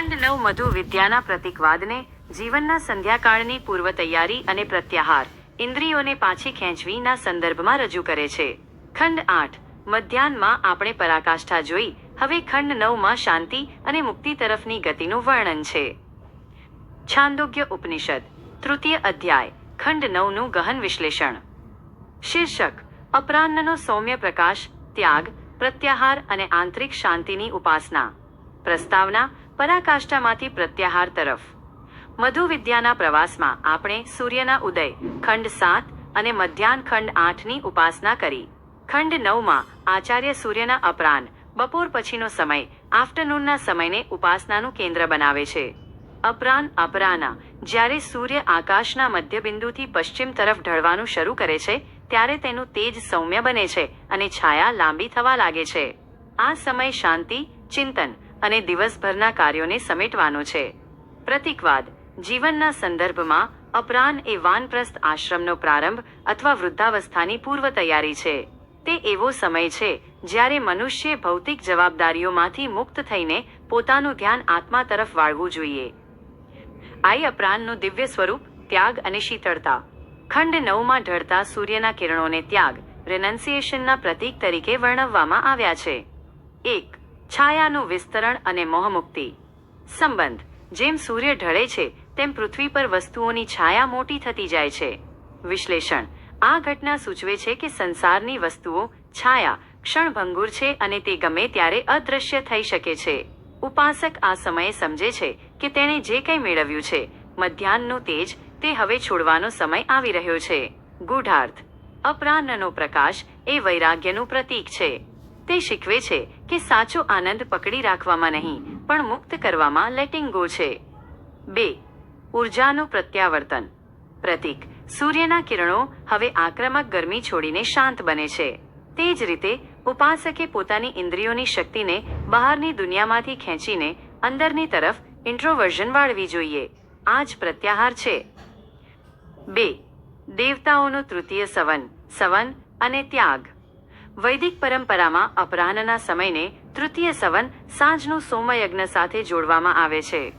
ખંડ નવ મધુ વિદ્યાના પ્રતિકવાદને, જીવનના સંધ્યાકાળની પૂર્વ તૈયારી અને પ્રત્યાહાર, ઇન્દ્રિયોને પાછી ખેંચવીના સંદર્ભમાં રજૂ કરે છે. ખંડ આઠ, મધ્યાહનમાં આપણે પરાકાષ્ઠા જોઈ, હવે ખંડ નવમાં શાંતિ અને મુક્તિ તરફની ગતિનું વર્ણન છે. છાંદોગ્ય ઉપનિષદ, તૃતીય અધ્યાય, ખંડ નવનું ગહન વિશ્લેષણ. શીર્ષક, અપરાહ્નનો સૌમ્ય પ્રકાશ, ત્યાગ, પ્રત્યાહાર અને આંતરિક શાંતિની ઉપાસના. પ્રસ્તાવના પરાકાષ્ઠામાંથી પ્રત્યાહાર તરફ. મધુવિદ્યાના પ્રવાસમાં આપણે સૂર્યના ઉદય, ખંડ સાત અને મધ્યાહન ખંડ આઠની ઉપાસના કરી. ખંડ નવમાં આચાર્ય સૂર્યના અપરાન બપોર પછીનો સમય, આફ્ટરનૂનના સમયને ઉપાસનાનું કેન્દ્ર બનાવે છે. અપરાન અપરાના જ્યારે સૂર્ય આકાશના મધ્યબિંદુથી પશ્ચિમ તરફ ઢળવાનું શરૂ કરે છે, ત્યારે તેનું તેજ સૌમ્ય બને છે અને છાયા લાંબી થવા લાગે છે. આ સમય શાંતિ, ચિંતન અને દિવસભરના કાર્યોને સમેટવાનો છે. પ્રતિકવાદ, જીવનના સંદર્ભમાં અપરાન એ વાનપ્રસ્થ આશ્રમનો પ્રારંભ અથવા વૃદ્ધાવસ્થાની પૂર્વ તૈયારી છે. તે એવો સમય છે જ્યારે મનુષ્ય ભૌતિક જવાબદારીઓમાંથી મુક્ત થઈને પોતાનું ધ્યાન આત્મા તરફ વાળવું જોઈએ. આઈ અપરાનનું દિવ્ય સ્વરૂપ, ત્યાગ અને શીતળતા. ખંડ નવમાં ઢળતા સૂર્યના કિરણોને ત્યાગ રેનન્સિએશનના પ્રતીક તરીકે વર્ણવવામાં આવ્યા છે. એક છાયાનું વિસ્તરણ અને મોહમુક્તિ. સંબંધ. જેમ સૂર્ય ઢળે છે, તેમ પૃથ્વી પર વસ્તુઓની છાયા મોટી થતી જાય છે. વિશ્લેષણ. આ ઘટના સૂચવે છે કે સંસારની વસ્તુઓ છાયા, ક્ષણભંગુર છે અને તે ગમે ત્યારે અદૃશ્ય થઈ શકે છે. ઉપાસક આ સમયે સમજે છે કે તેણે જે કંઈ મેળવ્યું છે, મધ્યાહનનું તેજ, તે હવે છોડવાનો સમય આવી રહ્યો છે. ગૂઢાર્થ. અપરાહ્નનો પ્રકાશ એ વૈરાગ્યનું પ્રતીક છે. તે શીખવે છે કે સાચો આનંદ પકડી રાખવામાં નહીં, પણ મુક્ત કરવામાં લેટિંગ ગો છે. બે, ઉર્જાનું પ્રત્યાવર્તન. પ્રતીક, સૂર્યના કિરણો હવે આક્રમક ગરમી છોડીને શાંત બને છે. તે જ રીતે, ઉપાસકે પોતાની ઇન્દ્રિયોની શક્તિને બહારની દુનિયામાંથી ખેંચીને અંદરની તરફ ઇન્ટ્રોવર્ઝન વાળવી જોઈએ. આ જ પ્રત્યાહાર છે. બે, દેવતાઓનું તૃતીય સવન સવન અને ત્યાગ. વૈદિક પરંપરામાં અપરાહ્નના સમયને તૃતીય સવન સાંજનું સોમયજ્ઞ સાથે જોડવામાં આવે છે.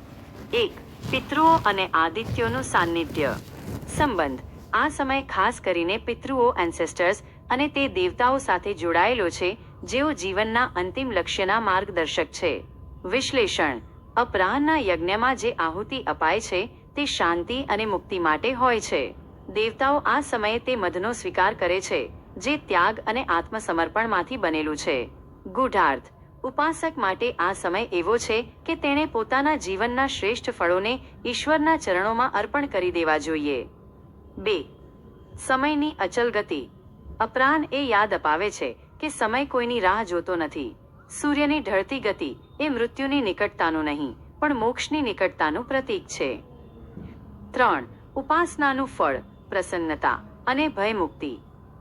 એક, પિતૃઓ અને આદિત્યોનું સાનિધ્ય. સંબંધ. આ સમય ખાસ કરીને પિતૃઓ એન્સેસ્ટર્સ અને તે દેવતાઓ સાથે જોડાયેલો છે, જેઓ જીવનના અંતિમ લક્ષ્યના માર્ગદર્શક છે. વિશ્લેષણ. અપરાહ્નના યજ્ઞમાં જે આહુતિ અપાય છે, તે શાંતિ અને મુક્તિ માટે હોય છે. દેવતાઓ આ સમયે તે મધનો સ્વીકાર કરે છે. જે ત્યાગ અને આત્મસમર્પણમાંથી બનેલું છે. ગૂઢાર્થ, ઉપાસક માટે આ સમય એવો છે કે તેણે પોતાના જીવનના શ્રેષ્ઠ ફળોને ઈશ્વરના ચરણોમાં અર્પણ કરી દેવા જોઈએ. બે, સમયની અચલ ગતિ. અપરાન એ યાદ અપાવે છે કે સમય કોઈની રાહ જોતો નથી. સૂર્યની ઢળતી ગતિ એ મૃત્યુની નિકટતાનું નહીં, પણ મોક્ષની નિકટતાનું પ્રતીક છે. ત્રણ, ઉપાસનાનું ફળ, પ્રસન્નતા અને ભયમુક્તિ.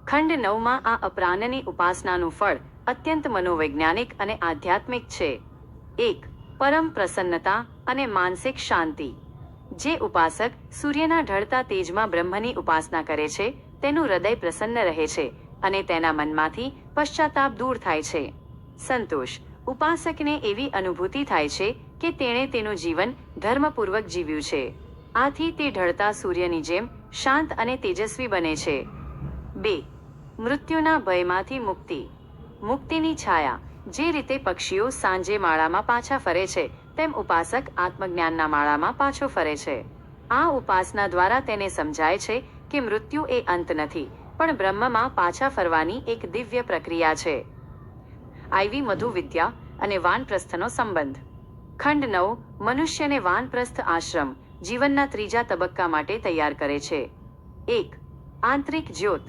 ખંડ નવમાં આ અપરાનની ઉપાસનાનું ફળ અત્યંત મનોવૈજ્ઞાનિક અને આધ્યાત્મિક છે. એક, પરમ પ્રસન્નતા અને માનસિક શાંતિ. જે ઉપાસક સૂર્યના ઢળતા તેજમાં બ્રહ્મની ઉપાસના કરે છે, તેનું હૃદય પ્રસન્ન રહે છે અને તેના મનમાંથી પશ્ચાતાપ દૂર થાય છે. સંતોષ. ઉપાસકને એવી અનુભૂતિ થાય છે કે તેણે તેનું જીવન ધર્મપૂર્વક જીવ્યું છે. આથી તે ઢળતા સૂર્યની જેમ શાંત અને તેજસ્વી બને છે. બે, મૃત્યુના ભયમાંથી મુક્તિ. મુક્તિની છાયા, જે રીતે પક્ષીઓ સાંજે માળામાં પાછા ફરે છે, તેમ ઉપાસક આત્મજ્ઞાનના માળામાં પાછો ફરે છે. આ ઉપાસના દ્વારા તેને સમજાય છે કે મૃત્યુ એ અંત નથી, પણ બ્રહ્મમાં પાછા ફરવાની એક દિવ્ય પ્રક્રિયા છે. આઈવી મધુ વિદ્યા અને વાનપ્રસ્થનો સંબંધ. ખંડ નવ, મનુષ્યને વાનપ્રસ્થ આશ્રમ, જીવનના ત્રીજા તબક્કા માટે તૈયાર કરે છે. એક, આંતરિક જ્યોત.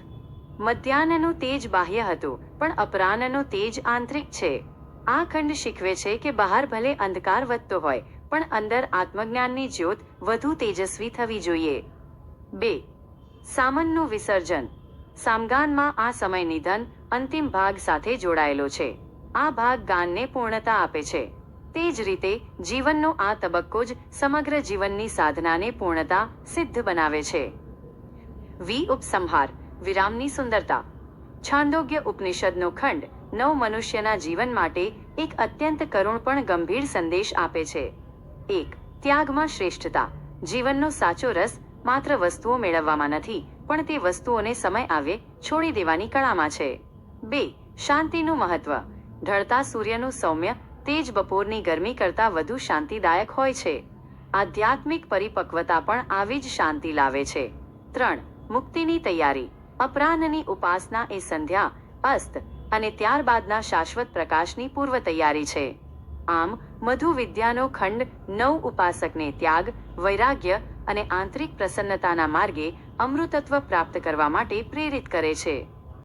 મધ્યાહ્નનું તેજ બાહ્ય હતું, પણ અપરાહ્નનું તેજ આંતરિક છે. આ ખંડ શીખવે છે કે બહાર ભલે અંધકાર વધતો હોય, પણ અંદર આત્મજ્ઞાનની જ્યોત વધુ તેજસ્વી થવી જોઈએ. બે. સામનનું વિસર્જન. સામગાનમાં આ સમય નિધન અંતિમ ભાગ સાથે જોડાયેલો છે. આ ભાગ ગાનને પૂર્ણતા આપે છે. તે જ રીતે જીવનનો આ તબક્કો જ સમગ્ર જીવનની સાધનાને પૂર્ણતા સિદ્ધ બનાવે છે. વી ઉપસંહાર. વિરામની સુંદરતા. છાંદોગ્ય ઉપનિષદનો ખંડ નવ મનુષ્યના જીવન માટે એક અત્યંત કરુણ પણ ગંભીર સંદેશ આપે છે. એક, ત્યાગમાં શ્રેષ્ઠતા. જીવનનો સાચો રસ માત્ર વસ્તુઓ મેળવવામાં નથી, પણ તે વસ્તુઓને સમય આવે છોડી દેવાની કળામાં છે. બે, શાંતિનું મહત્વ. ઢળતા સૂર્યનું સૌમ્ય, તેજ બપોરની ગરમી કરતાં વધુ શાંતિદાયક હોય છે. આધ્યાત્મિક પરિપક્વતા પણ આવી જ શાંતિ લાવે છે. ત્રણ, મુક્તિની તૈયારી. અપરાહ્નની ઉપાસના એ સંધ્યા, અસ્ત અને ત્યારબાદના શાશ્વત પ્રકાશની પૂર્વ તૈયારી છે. આમ, મધુ વિદ્યાનો ખંડ નવ ઉપાસકને ત્યાગ, વૈરાગ્ય અને આંતરિક પ્રસન્નતાના માર્ગે અમૃતત્વ પ્રાપ્ત કરવા માટે પ્રેરિત કરે છે.